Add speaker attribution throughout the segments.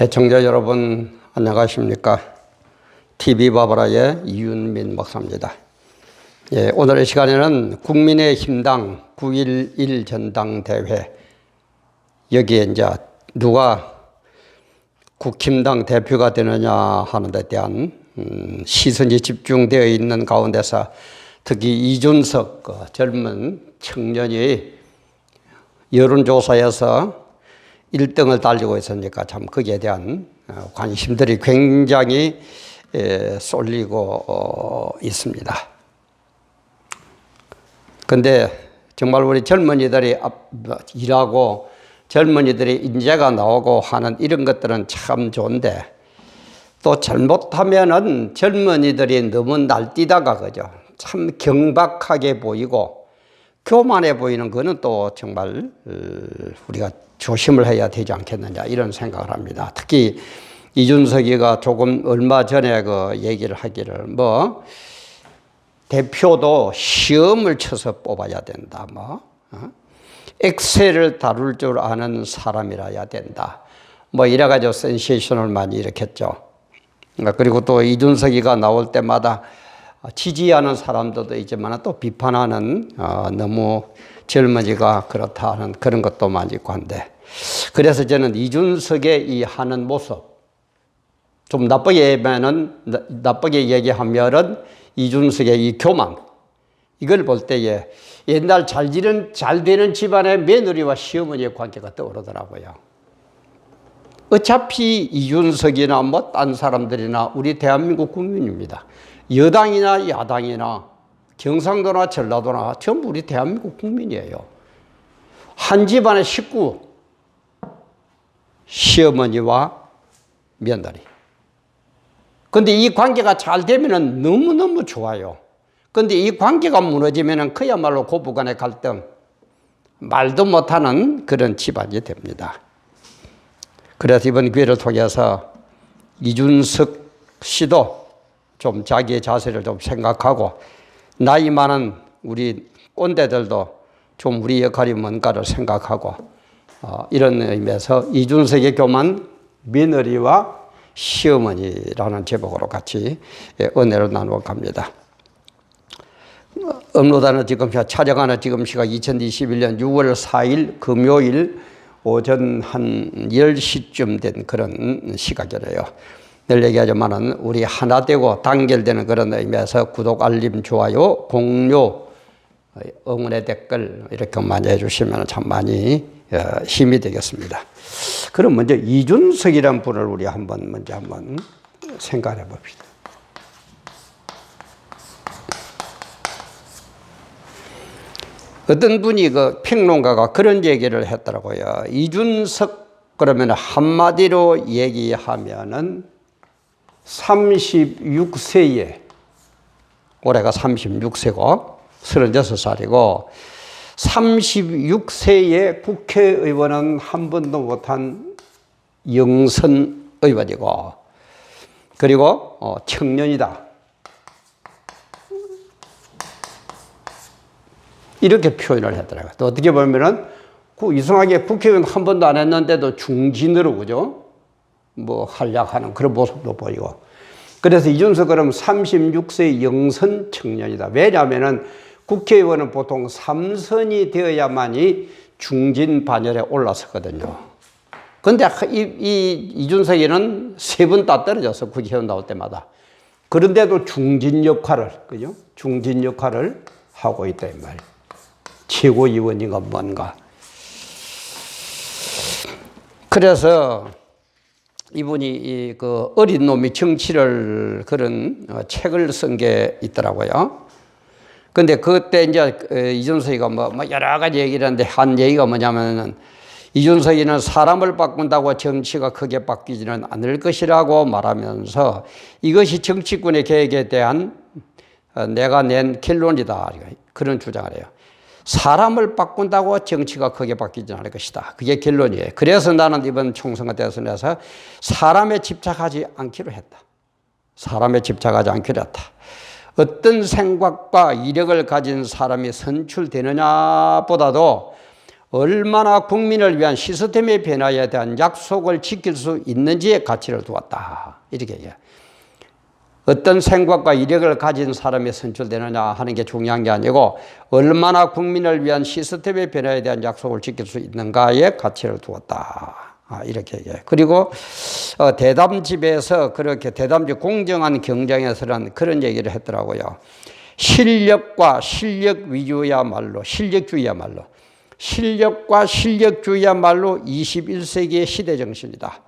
Speaker 1: 애청자 여러분 안녕하십니까? TV 바바라의 이윤민 목사입니다. 예, 오늘의 시간에는 국민의 힘당 9.11 전당대회 여기에 이제 누가 국힘당 대표가 되느냐 하는 데 대한 음, 시선이 집중되어 있는 가운데서 특히 이준석 그 젊은 청년이 여론조사에서 1등을 달리고 있으니까 참 거기에 대한 어, 관심들이 굉장히 에, 쏠리고 어, 있습니다. 근데 정말 우리 젊은이들이 앞- 일하고 젊은이들이 인재가 나오고 하는 이런 것들은 참 좋은데 또 잘못하면은 젊은이들이 너무 날뛰다가 그죠. 참 경박하게 보이고 교만해 보이는 거는 또 정말 어, 우리가 조심을 해야 되지 않겠느냐 이런 생각을 합니다. 특히 이준석이가 조금 얼마 전에 그 얘기를 하기를 뭐 대표도 시험을 쳐서 뽑아야 된다. 뭐 어? 엑셀을 다룰 줄 아는 사람이라야 된다. 뭐 이래가지고 센세이션을 많이 일으켰죠. 그리고 또 이준석이가 나올 때마다 지지하는 사람들도 있지만 또 비판하는 어, 너무 젊은이가 그렇다는 그런 것도 많이 있고 한데 그래서 저는 이준석의 이 하는 모습 좀 나쁘게 얘기하면은 나- 나쁘게 얘기하면은 이준석의 이 교만 이걸 볼 때에 옛날 잘 지는 잘 되는 집안의 며느리와 시어머니의 관계가 떠오르더라고요. 어차피 이준석이나 뭐 딴 사람들이나 우리 대한민국 국민입니다. 여당이나 야당이나 경상도나 전라도나 전부 우리 대한민국 국민이에요. 한 집안의 식구, 시어머니와 며느리. 근데 이 관계가 잘 되면은 너무너무 좋아요. 근데 이 관계가 무너지면은 그야말로 고부 간의 갈등, 말도 못하는 그런 집안이 됩니다. 그래서 이번 기회를 통해서 이준석 씨도 좀 자기의 자세를 좀 생각하고 나이 많은 우리 꼰대들도 좀 우리 역할이 뭔가를 생각하고 어, 이런 의미에서 이준석의 교만 며느리와 시어머니라는 제목으로 같이 예, 은혜를 나누어 갑니다. 업로드는 지금 시- 촬영하는 지금 시각 2021년 6월 4일 금요일 오전 한 10시쯤 된 그런 시각이래요. 늘 얘기하지만은 우리 하나 되고 단결되는 그런 의미에서 구독, 알림, 좋아요, 공유, 응원의 댓글 이렇게 많이 해주시면 참 많이 어, 힘이 되겠습니다. 그럼 먼저 이준석이라는 분을 우리 한번 먼저 한번 생각해 봅시다. 어떤 분이 그 평론가가 그런 얘기를 했더라고요. 이준석 그러면 한마디로 얘기하면은 36세에 올해가 36세고 36살이고 36세의 국회의원은 한 번도 못한 영선 의원이고 그리고 어, 청년이다. 이렇게 표현을 하더라고요. 또 어떻게 보면은 그 이상하게 국회의원 한 번도 안 했는데도 중진으로 그죠? 뭐 활약하는 그런 모습도 보이고. 그래서 이준석 그럼 36세 영선 청년이다. 왜냐하면은 국회의원은 보통 3선이 되어야만이 중진 반열에 올라섰거든요. 근데 이, 이 이준석이는 세 번 다 떨어져서 국회의원 나올 때마다. 그런데도 중진 역할을, 그죠? 중진 역할을 하고 있다, 이 말이에요. 최고위원인가 뭔가. 그래서 이분이 이그 어린 놈이 정치를 그런 어, 책을 쓴 게 있더라고요. 근데 그때 이제 어, 이준석이가 뭐, 뭐 여러 가지 얘기를 하는데 한 얘기가 뭐냐면은 이준석이는 사람을 바꾼다고 정치가 크게 바뀌지는 않을 것이라고 말하면서 이것이 정치군의 계획에 대한 어, 내가 낸 결론이다. 그런 주장을 해요. 사람을 바꾼다고 정치가 크게 바뀌지 않을 것이다. 그게 결론이에요. 그래서 나는 이번 총선과 대선에서 사람에 집착하지 않기로 했다. 사람에 집착하지 않기로 했다. 어떤 생각과 이력을 가진 사람이 선출되느냐 보다도 얼마나 국민을 위한 시스템의 변화에 대한 약속을 지킬 수 있는지에 가치를 두었다. 이렇게 얘기해요. 어떤 생각과 이력을 가진 사람이 선출되느냐 하는 게 중요한 게 아니고 얼마나 국민을 위한 시스템의 변화에 대한 약속을 지킬 수 있는가에 가치를 두었다. 아, 이렇게 얘기해요. 그리고 어, 대담집에서 그렇게 대담집 공정한 경쟁에서는 그런 얘기를 했더라고요. 실력과 실력 위주야말로 실력주의야말로 실력과 실력주의야말로 21세기의 시대 정신이다.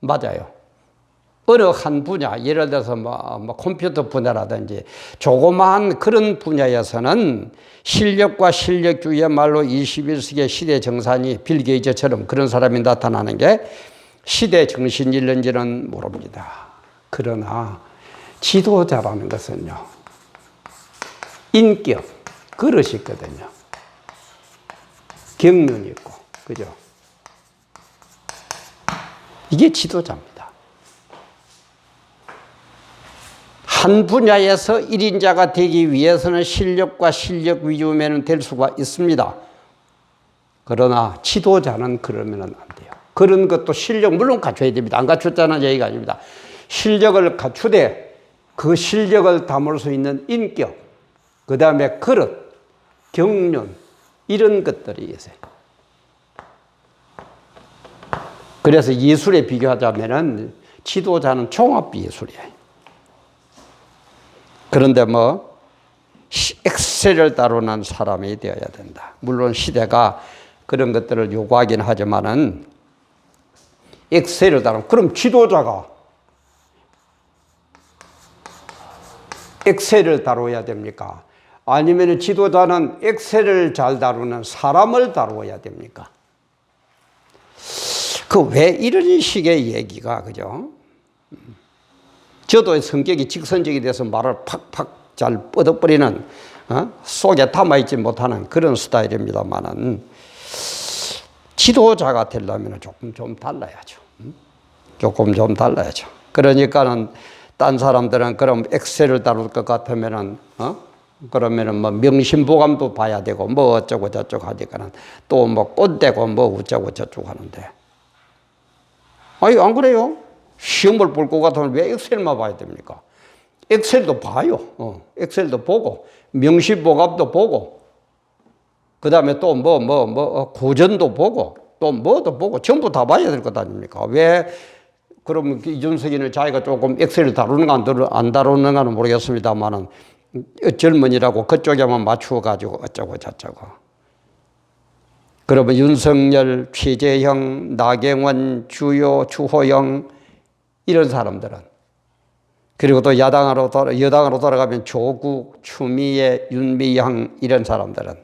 Speaker 1: 맞아요. 어느 한 분야, 예를 들어서 뭐, 뭐 컴퓨터 분야라든지 조그마한 그런 분야에서는 실력과 실력주의야말로 21세기의 시대 정산이 빌 게이츠처럼 그런 사람이 나타나는 게 시대 정신일는지는 모릅니다. 그러나 지도자라는 것은요, 인격, 그릇이 있거든요. 경륜이 있고, 그죠? 이게 지도자입니다. 한 분야에서 1인자가 되기 위해서는 실력과 실력 위주면은 될 수가 있습니다. 그러나 지도자는 그러면 안 돼요. 그런 것도 실력 물론 갖춰야 됩니다. 안 갖췄다는 얘기가 아닙니다. 실력을 갖추되 그 실력을 담을 수 있는 인격, 그 다음에 그릇, 경륜 이런 것들이 있어요. 그래서 예술에 비교하자면은 지도자는 종합 예술이에요. 그런데 뭐 엑셀을 다루는 사람이 되어야 된다. 물론 시대가 그런 것들을 요구하긴 하지만은 엑셀을 다루 그럼 지도자가 엑셀을 다뤄야 됩니까? 아니면 지도자는 엑셀을 잘 다루는 사람을 다루어야 됩니까? 그 왜 이런 식의 얘기가 그죠? 저도 성격이 직선적이 돼서 말을 팍팍 잘 뻗어버리는 어? 속에 담아있지 못하는 그런 스타일입니다만은 지도자가 되려면 조금 좀 달라야죠. 음? 조금 좀 달라야죠. 그러니까는 딴 사람들은 그럼 엑셀을 다룰 것 같으면은 어? 그러면은 뭐 명심보감도 봐야 되고 뭐 어쩌고 저쩌고 하니까는 또 뭐 꼰대고 뭐 어쩌고 저쩌고 하는데 아니 안 그래요? 시험을 볼 것 같으면 왜 엑셀만 봐야 됩니까? 엑셀도 봐요. 어, 엑셀도 보고 명시보갑도 보고 그 다음에 또 뭐 뭐뭐 어, 고전도 보고 또 뭐도 보고 전부 다 봐야 될 것 아닙니까? 왜 그럼 이준석이는 자기가 조금 엑셀을 다루는가 안 다루는가는 모르겠습니다만은 젊은이라고 그쪽에만 맞추어 가지고 어쩌고 저쩌고. 그러면 윤석열, 최재형, 나경원, 주요, 주호영 이런 사람들은 그리고 또 야당으로 돌아, 여당으로 돌아가면 조국, 추미애, 윤미향 이런 사람들은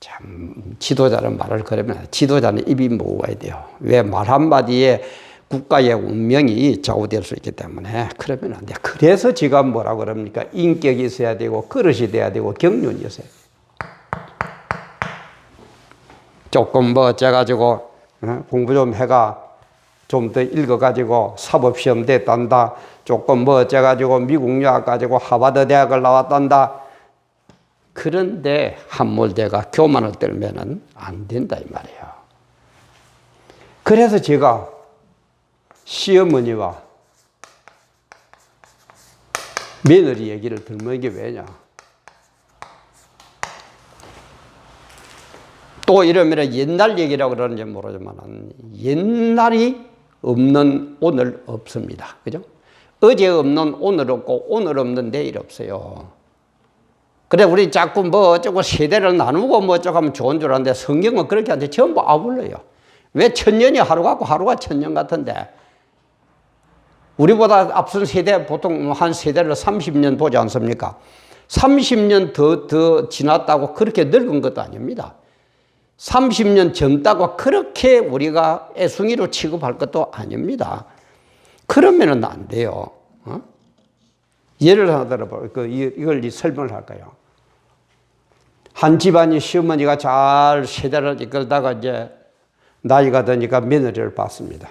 Speaker 1: 참 지도자는 말을 그러면 지도자는 입이 모아야 돼요. 왜 말 한마디에 국가의 운명이 좌우될 수 있기 때문에 그러면 안 돼. 그래서 지가 뭐라 그럽니까? 인격이 있어야 되고 그릇이 돼야 되고 경륜이 있어야 돼. 조금 뭐 어째가지고 어? 공부 좀 해가 좀 더 읽어가지고 사법시험 됐단다. 조금 뭐 어째가지고 미국 유학 가지고 하버드 대학을 나왔단다. 그런데 한몰대가 교만을 떨면은 안 된다 이 말이에요. 그래서 제가 시어머니와 며느리 얘기를 들는 게 왜냐? 또 이러면 옛날 얘기라고 그러는지 모르지만 옛날이 없는 오늘 없습니다. 그죠? 어제 없는 오늘 없고 오늘 없는 내일 없어요. 그래 우리 자꾸 뭐 어쩌고 세대를 나누고 뭐 어쩌고 하면 좋은 줄 아는데 성경은 그렇게 하는데 전부 아울러요. 왜 천년이 하루 같고 하루가 천년 같은데 우리보다 앞선 세대 보통 한 세대를 30년 보지 않습니까? 30년 더, 더 지났다고 그렇게 늙은 것도 아닙니다. 30년 젊다고 그렇게 우리가 애숭이로 취급할 것도 아닙니다. 그러면은 안 돼요. 어? 예를 하나 들어봐. 그, 이걸 설명을 할까요? 한 집안이 시어머니가 잘 세대를 이끌다가 이제 나이가 드니까 며느리를 받습니다.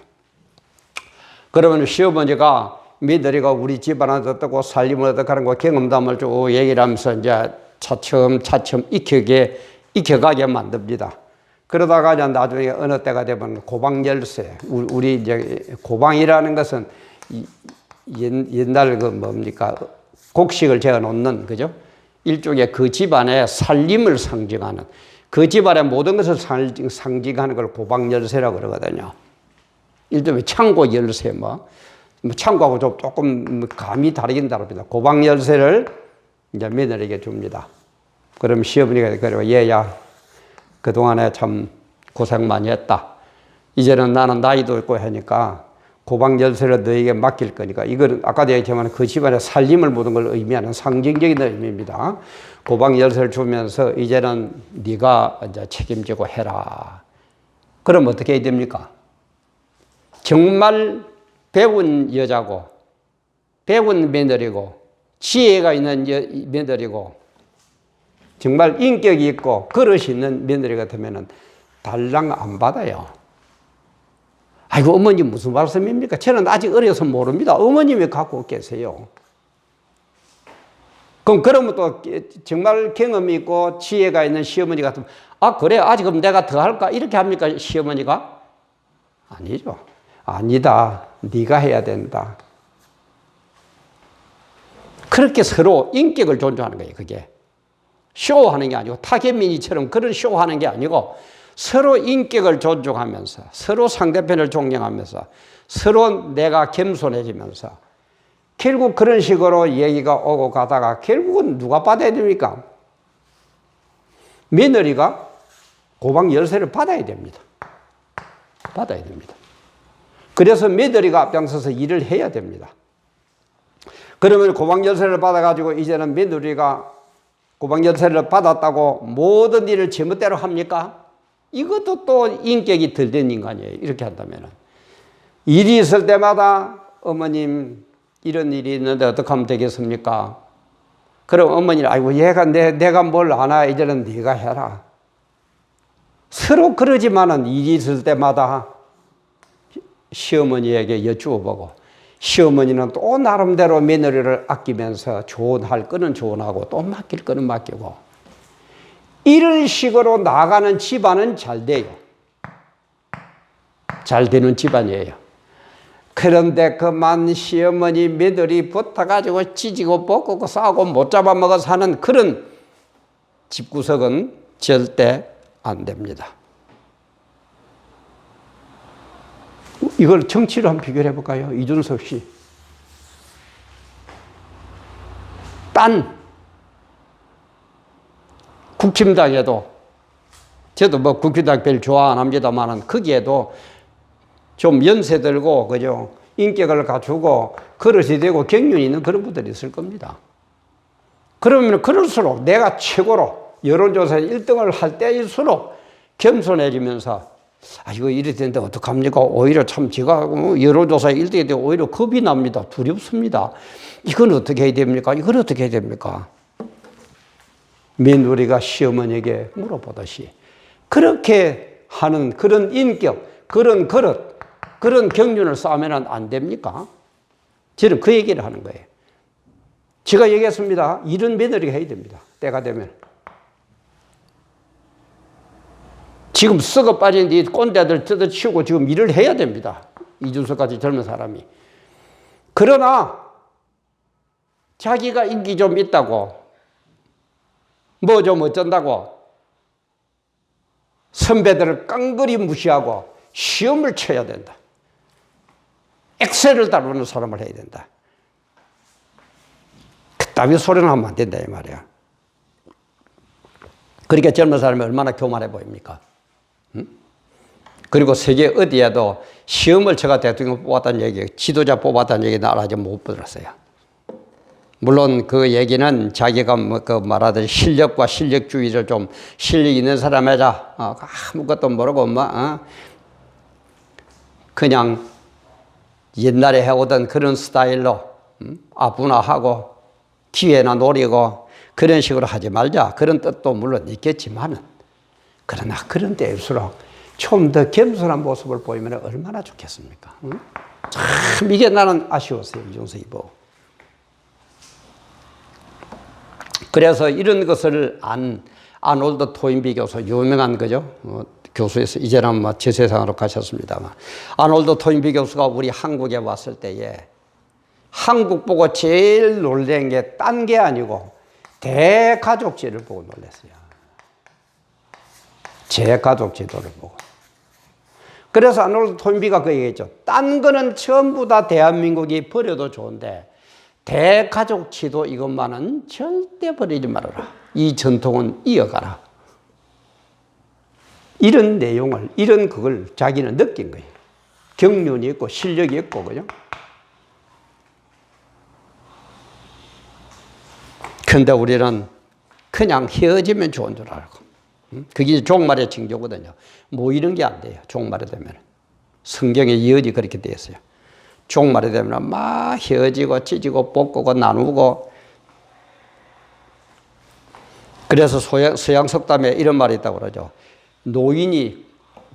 Speaker 1: 그러면 시어머니가 며느리가 우리 집안한테 어떻고 살림을 어떻게 하는 거 경험담을 쭉 얘기를 하면서 이제 차츰 차츰 익히게 익혀가게 만듭니다. 그러다가 이제 나중에 어느 때가 되면 고방 열쇠. 우리- 이제 고방이라는 것은 옛날 그 뭡니까 곡식을 재어 놓는 그죠? 일종의 그 집안의 살림을 상징하는 그 집안의 모든 것을 상징- 상징하는 걸 고방 열쇠라고 그러거든요. 일종의 창고 열쇠 뭐, 뭐 창고하고 좀 조금 뭐 감이 다르긴 다릅니다. 고방 열쇠를 이제 며느리에게 줍니다. 그럼 시어머니가 그러고 얘야 그동안에 참 고생 많이 했다. 이제는 나는 나이도 있고 하니까 고방 열쇠를 너에게 맡길 거니까 이거는 아까도 얘기했지만 그 집안의 살림을 모든 걸 의미하는 상징적인 의미입니다. 고방 열쇠를 주면서 이제는 네가 이제 책임지고 해라. 그럼 어떻게 해야 됩니까? 정말 배운 여자고 배운 며느리고 지혜가 있는 여, 며느리고 정말 인격이 있고 그릇이 있는 며느리 같으면 달랑 안 받아요. 아이고 어머니 무슨 말씀입니까? 저는 아직 어려서 모릅니다. 어머님이 갖고 계세요. 그럼 그러면 또 정말 경험이 있고 지혜가 있는 시어머니 같으면 아 그래 아직 그럼 내가 더 할까 이렇게 합니까 시어머니가? 아니죠. 아니다. 네가 해야 된다. 그렇게 서로 인격을 존중하는 거예요. 그게 쇼하는 게 아니고 타겟미니처럼 그런 쇼하는 게 아니고 서로 인격을 존중하면서 서로 상대편을 존경하면서 서로 내가 겸손해지면서 결국 그런 식으로 얘기가 오고 가다가 결국은 누가 받아야 됩니까? 며느리가 고방 열쇠를 받아야 됩니다. 받아야 됩니다. 그래서 며느리가 앞장서서 일을 해야 됩니다. 그러면 고방 열쇠를 받아가지고 이제는 며느리가 고방 열쇠를 받았다고 모든 일을 제멋대로 합니까? 이것도 또 인격이 덜된 인간이에요. 이렇게 한다면. 일이 있을 때마다 어머님 이런 일이 있는데 어떻게 하면 되겠습니까? 그럼 어머니는 아이고 얘가 내, 내가 뭘 아나 이제는 네가 해라. 서로 그러지만은 일이 있을 때마다 시어머니에게 여쭈어 보고 시어머니는 또 나름대로 며느리를 아끼면서 좋은 할 거는 좋은하고 또 맡길 거는 맡기고 이런 식으로 나가는 집안은 잘 돼요. 잘 되는 집안이에요. 그런데 그만 시어머니 며느리 붙어가지고 찢고 볶고 싸고 못 잡아먹어 사는 그런 집구석은 절대 안 됩니다. 이걸 정치로 한번 비교해 볼까요? 이준석 씨. 딴 국힘당에도 저도 뭐 국힘당 별 좋아 안 합니다만은 거기에도 좀 연세 들고 그죠 인격을 갖추고 그릇이 되고 경륜이 있는 그런 분들이 있을 겁니다. 그러면 그럴수록 내가 최고로 여론조사 1등을 할 때일수록 겸손해지면서 아, 이거 이래 되는데 어떡합니까? 오히려 참 제가 뭐 여론조사에 1등이 되고 오히려 겁이 납니다. 두렵습니다. 이건 어떻게 해야 됩니까? 이건 어떻게 해야 됩니까? 며느리가 시어머니에게 물어보듯이 그렇게 하는 그런 인격, 그런 그릇, 그런 경륜을 쌓으면 안 됩니까? 저는 그 얘기를 하는 거예요. 제가 얘기했습니다. 이런 며느리가 해야 됩니다. 때가 되면. 지금 썩어 빠진 이 꼰대들 뜯어치우고 지금 일을 해야 됩니다. 이준석까지 젊은 사람이. 그러나 자기가 인기 좀 있다고 뭐 좀 어쩐다고 선배들을 깡그리 무시하고 시험을 쳐야 된다. 엑셀을 다루는 사람을 해야 된다. 그따위 소리는 하면 안 된다 이 말이야. 그러니까 젊은 사람이 얼마나 교만해 보입니까? 응? 그리고 세계 어디에도 시험을 쳐가 대통령 뽑았다는 얘기, 지도자 뽑았다는 얘기 나는 아직 못 들었어요. 물론 그 얘기는 자기가 뭐그 말하듯이 실력과 실력주의를 좀 실력 있는 사람이자 어, 아무것도 모르고 뭐 어? 그냥 옛날에 해오던 그런 스타일로 음? 아부나 하고 기회나 노리고 그런 식으로 하지 말자 그런 뜻도 물론 있겠지만은 그러나 그런 때일수록 좀 더 겸손한 모습을 보이면 얼마나 좋겠습니까? 응? 참 이게 나는 아쉬웠어요 이종석이 보고. 그래서 이런 것을 안, 아놀드 토인비 교수 유명한 거죠. 어, 교수에서 이제는 뭐 지세상으로 가셨습니다만 아놀드 토인비 교수가 우리 한국에 왔을 때에 한국 보고 제일 놀란 게 딴 게 아니고 대가족지를 보고 놀랐어요. 제 가족 지도를 보고. 그래서 아놀드 토인비가 그 얘기했죠. 딴 거는 전부 다 대한민국이 버려도 좋은데 대가족 지도 이것만은 절대 버리지 말아라. 이 전통은 이어가라. 이런 내용을, 이런 그걸 자기는 느낀 거예요. 경륜이 있고 실력이 있고, 그죠? 근데 우리는 그냥 헤어지면 좋은 줄 알고. 음? 그게 종말의 징조거든요. 모이는 게 안 돼요. 종말에 되면. 성경에 예언이 그렇게 되어 있어요. 종말에 되면 막 헤어지고 찢고 뽑고 나누고 그래서 소양, 서양 석담에 이런 말이 있다고 그러죠. 노인이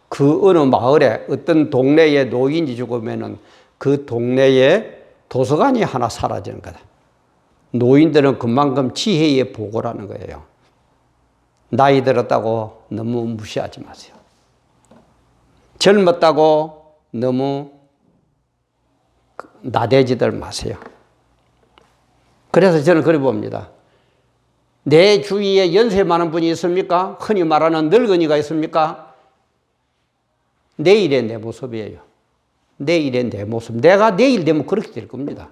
Speaker 1: 그 어느 마을에 어떤 동네에 노인이 죽으면은 그 동네에 도서관이 하나 사라지는 거다. 노인들은 그만큼 지혜의 보고라는 거예요. 나이 들었다고 너무 무시하지 마세요. 젊었다고 너무 나대지들 마세요. 그래서 저는 그래 봅니다. 내 주위에 연세 많은 분이 있습니까? 흔히 말하는 늙은이가 있습니까? 내일의 내 모습이에요. 내일의 내 모습. 내가 내일 되면 그렇게 될 겁니다.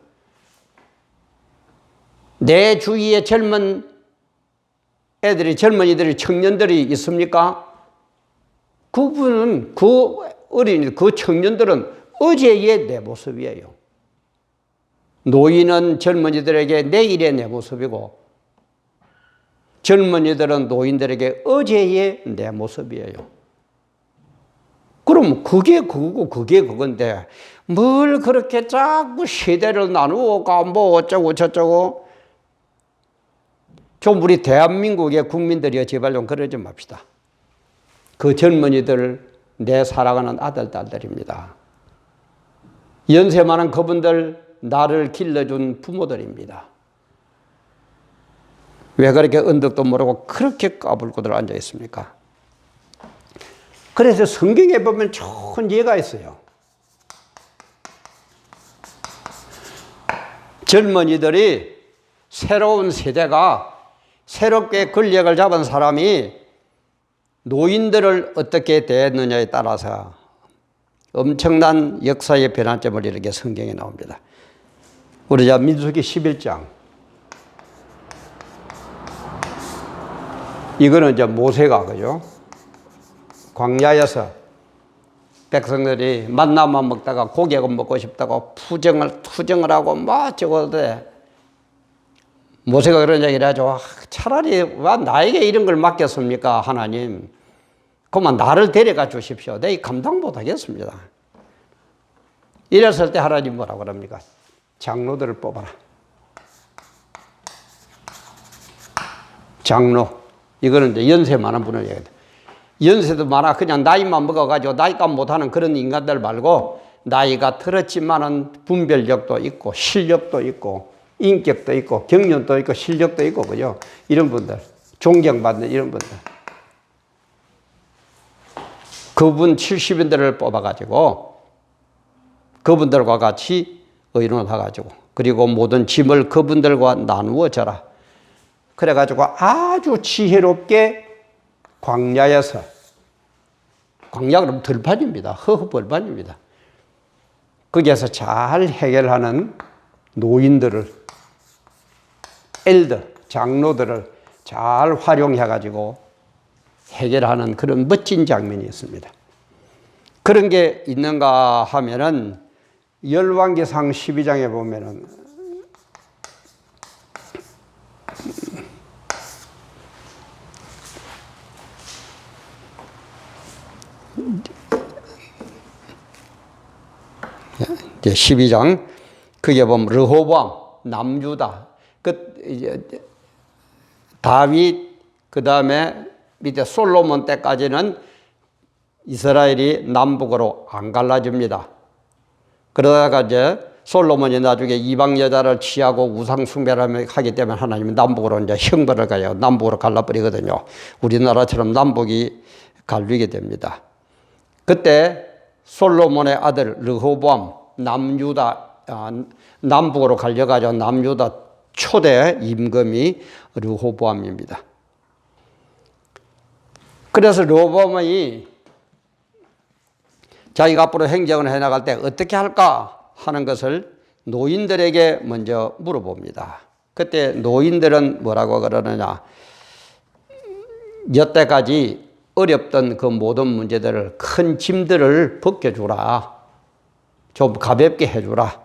Speaker 1: 내 주위에 젊은 애들이, 젊은이들이, 청년들이 있습니까? 그분은, 그 어린이, 그 청년들은 어제의 내 모습이에요. 노인은 젊은이들에게 내일의 내 모습이고, 젊은이들은 노인들에게 어제의 내 모습이에요. 그럼 그게 그거고 그게 그건데 뭘 그렇게 자꾸 세대를 나누고 뭐 어쩌고 저쩌고 좀 우리 대한민국의 국민들이요 제발 좀 그러지 맙시다. 그 젊은이들 내 사랑하는 아들 딸들입니다. 연세 많은 그분들 나를 길러준 부모들입니다. 왜 그렇게 언덕도 모르고 그렇게 까불고들 앉아 있습니까? 그래서 성경에 보면 좋은 예가 있어요. 젊은이들이 새로운 세대가 새롭게 권력을 잡은 사람이 노인들을 어떻게 대했느냐에 따라서 엄청난 역사의 변환점을 이렇게 성경에 나옵니다. 우리 자 민수기 11장. 이거는 이제 모세가 그죠? 광야에서 백성들이 만나만 먹다가 고기가 먹고 싶다고 푸정을 투정을 하고 막 저거대 모세가 그런 얘기를 하죠. 아, 차라리 왜 나에게 이런 걸 맡겼습니까 하나님? 그만 나를 데려가 주십시오. 내 감당 못 하겠습니다. 이랬을 때 하나님 뭐라고 그럽니까? 장로들을 뽑아라. 장로. 이거는 이제 연세 많은 분을 얘기해요. 연세도 많아. 그냥 나이만 먹어가지고 나이값 못하는 그런 인간들 말고 나이가 들었지만은 분별력도 있고 실력도 있고 인격도 있고 경륜도 있고 실력도 있고 그죠? 이런 분들 존경받는 이런 분들 그분 70인들을 뽑아가지고 그분들과 같이 의논을 해가지고 그리고 모든 짐을 그분들과 나누어 져라. 그래가지고 아주 지혜롭게 광야에서 광야 그럼 들판입니다. 허허벌판입니다. 거기에서 잘 해결하는 노인들을 엘더 장로들을 잘 활용해 가지고 해결하는 그런 멋진 장면이 있습니다. 그런 게 있는가 하면은 열왕기상 12장에 보면은 이제 12장 그게 보면 르호보암 남주다 그 이제 다윗 그 다음에 밑에 솔로몬 때까지는 이스라엘이 남북으로 안 갈라집니다. 그러다가 이제 솔로몬이 나중에 이방 여자를 취하고 우상 숭배를 하기 때문에 하나님은 남북으로 이제 형벌을 가요. 남북으로 갈라버리거든요. 우리나라처럼 남북이 갈리게 됩니다. 그때 솔로몬의 아들 르호보암 남유다 아, 남북으로 갈려가지고 남유다 초대 임금이 르호보암입니다. 그래서 르호보암이 자기가 앞으로 행정을 해나갈 때 어떻게 할까 하는 것을 노인들에게 먼저 물어봅니다. 그때 노인들은 뭐라고 그러느냐. 여태까지 어렵던 그 모든 문제들을 큰 짐들을 벗겨주라. 좀 가볍게 해주라.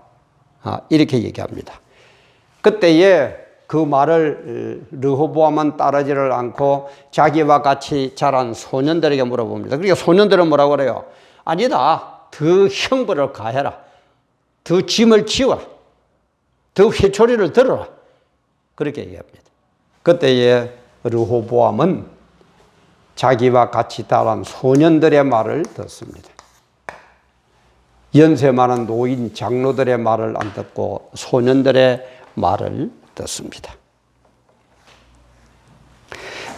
Speaker 1: 아, 이렇게 얘기합니다. 그때에 그 말을 르호보암은 따르지를 않고 자기와 같이 자란 소년들에게 물어봅니다. 그러니까 소년들은 뭐라고 그래요? 아니다. 더 형벌을 가해라. 더 짐을 지워라. 더 회초리를 들어라. 그렇게 얘기합니다. 그때에 르호보암은 자기와 같이 자란 소년들의 말을 듣습니다. 연세 많은 노인 장로들의 말을 안 듣고 소년들의 말을 듣습니다.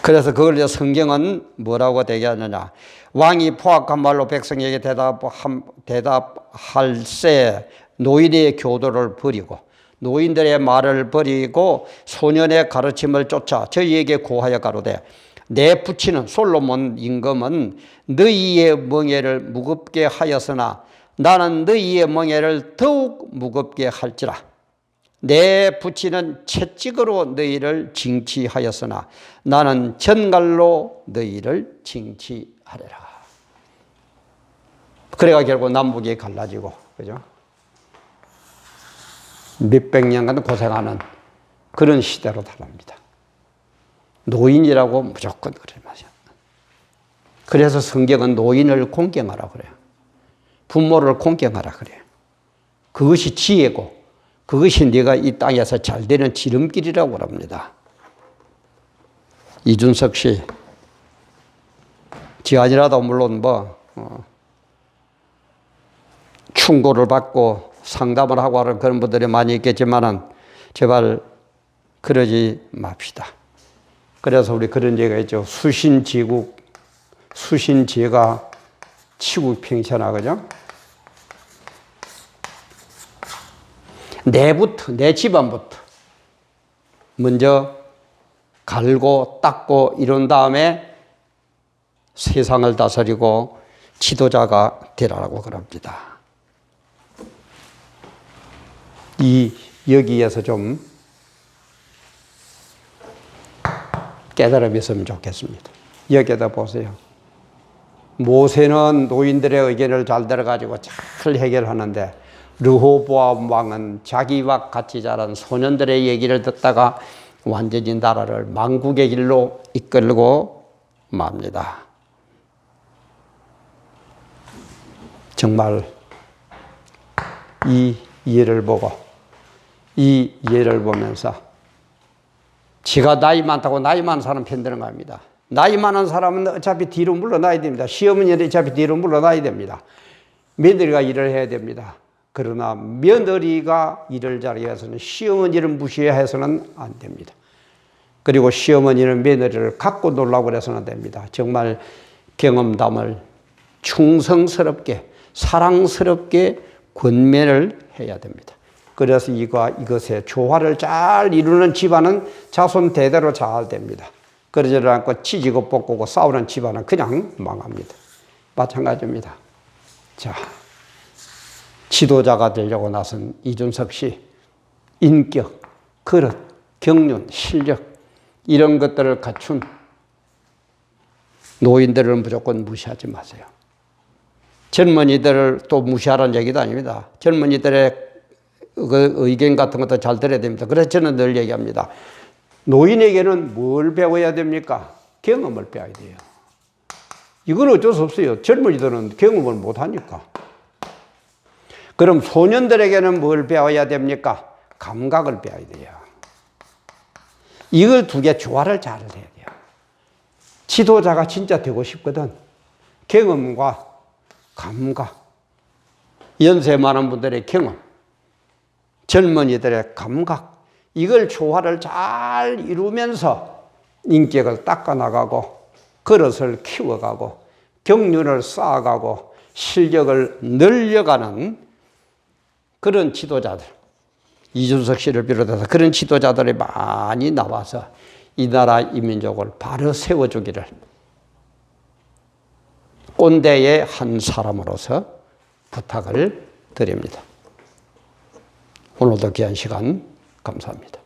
Speaker 1: 그래서 그걸 이제 성경은 뭐라고 대기하느냐. 왕이 포악한 말로 백성에게 대답함, 대답할세 노인의 교도를 버리고 노인들의 말을 버리고 소년의 가르침을 쫓아 저희에게 고하여 가로되 내 부친은 솔로몬 임금은 너희의 멍에를 무겁게 하였으나 나는 너희의 멍에를 더욱 무겁게 할지라 내 부친은 채찍으로 너희를 징치하였으나 나는 전갈로 너희를 징치하리라. 그래가 결국 남북이 갈라지고 그죠? 몇백 년간 고생하는 그런 시대로 달합니다. 노인이라고 무조건 그래 마셔. 그래서 성경은 노인을 공경하라 그래요. 부모를 공경하라 그래요. 그것이 지혜고 그것이 네가 이 땅에서 잘 되는 지름길이라고 합니다. 이준석 씨, 지아니라도 물론 뭐 어, 충고를 받고 상담을 하고 하는 그런 분들이 많이 있겠지만은 제발 그러지 맙시다. 그래서 우리 그런 얘기가 있죠. 수신지국, 수신제가 치국평천하 그죠? 내부터, 내 집안부터 먼저 갈고 닦고 이런 다음에 세상을 다스리고 지도자가 되라고 그럽니다. 이 여기에서 좀 깨달음이 있으면 좋겠습니다. 여기에다 보세요. 모세는 노인들의 의견을 잘 들어가지고 잘 해결하는데 르호보암 왕은 자기와 같이 자란 소년들의 얘기를 듣다가 완전히 나라를 망국의 길로 이끌고 맙니다. 정말 이 예를 보고 이 예를 보면서 지가 나이 많다고 나이 많은 사람 편드는 겁니다. 나이 많은 사람은 어차피 뒤로 물러나야 됩니다. 시어머니는 어차피 뒤로 물러나야 됩니다. 며느리가 일을 해야 됩니다. 그러나 며느리가 잘하기 위해서는 시어머니를 무시해서는 안 됩니다. 그리고 시어머니는 며느리를 갖고 놀라고 해서는 안 됩니다. 정말 경험담을 충성스럽게 사랑스럽게 권면을 해야 됩니다. 그래서 이거 이것의 조화를 잘 이루는 집안은 자손 대대로 잘 됩니다. 그러지 않고 치지고 볶고 싸우는 집안은 그냥 망합니다. 마찬가지입니다. 자, 지도자가 되려고 나선 이준석 씨 인격, 그릇, 경륜, 실력 이런 것들을 갖춘 노인들을 무조건 무시하지 마세요. 젊은이들을 또 무시하라는 얘기도 아닙니다. 젊은이들의 그 의견 같은 것도 잘 들어야 됩니다. 그래서 저는 늘 얘기합니다. 노인에게는 뭘 배워야 됩니까? 경험을 배워야 돼요. 이건 어쩔 수 없어요. 젊은이들은 경험을 못 하니까. 그럼 소년들에게는 뭘 배워야 됩니까? 감각을 배워야 돼요. 이걸 두 개 조화를 잘 해야 돼요. 지도자가 진짜 되고 싶거든. 경험과 감각. 연세 많은 분들의 경험. 젊은이들의 감각, 이걸 조화를 잘 이루면서 인격을 닦아나가고 그릇을 키워가고 경륜을 쌓아가고 실력을 늘려가는 그런 지도자들, 이준석 씨를 비롯해서 그런 지도자들이 많이 나와서 이 나라 이민족을 바로 세워주기를 꼰대의 한 사람으로서 부탁을 드립니다. 오늘도 귀한 시간 감사합니다.